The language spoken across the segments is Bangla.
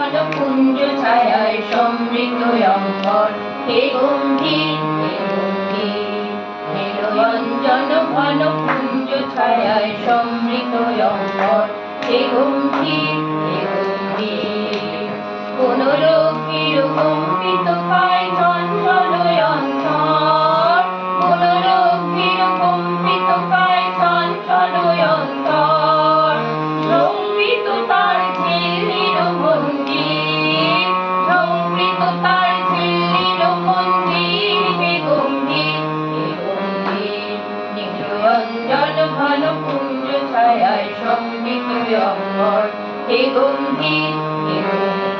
কুঞ্জ ছায়ায় সমৃদ্ধ হে গম্ভীর হে গম্ভীর নীলয়ঞ্জন ঘন কুঞ্জ ছায়ায় সমৃদ্ধ অম্বর। হে গম্ভীর হে গম্ভীর কোন ছায়ায় সম্মিত অম্বর হে গম্ভীর হে গম্ভীর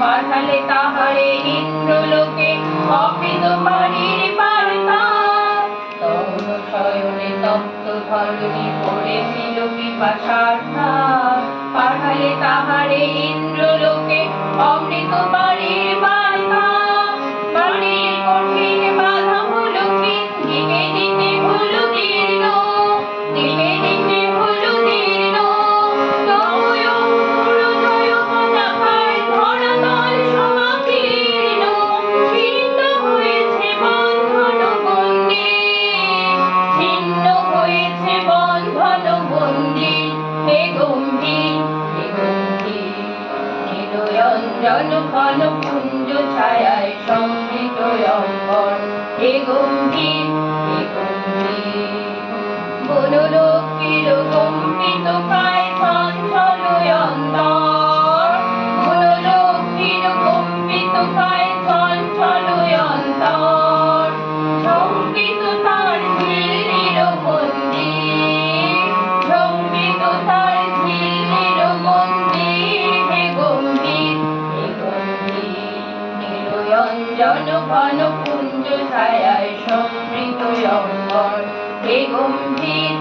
পাঠালে তাহারে ইন্দ্রলোকে অপিত বাড়ির পিপাসার্থা তাহারে ইন্দ্রলোকে অমৃত বাড়ির নিরঞ্জন ঘন কুঞ্জ ছায় সমৃত অম্বর হে গম্ভীর নিরঞ্জন ঘন কুঞ্জ ছায়ায় সমৃত অম্বর হে গম্ভীর